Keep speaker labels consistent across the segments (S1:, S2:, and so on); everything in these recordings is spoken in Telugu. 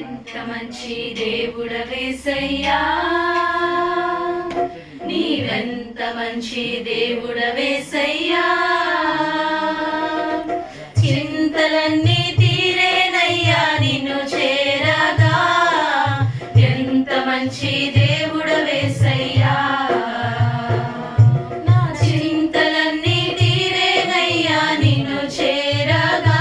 S1: ఎంత మంచి దేవుడవేసయ్యా నీవెంత మంచి దేవుడవేసయ్యా చింతలన్నీ తీరేనయ్యా నిన్ను చేరగా. ఎంత మంచి దేవుడవేసయ్యా నా చింతలన్నీ తీరేనయ్యా నిన్ను చేరగా.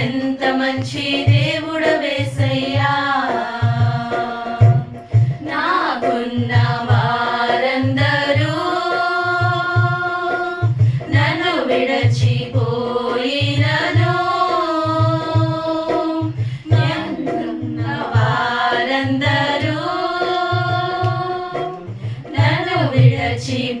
S1: ఎంత మంచి వారందరూ నన్ను విడచిపోయినను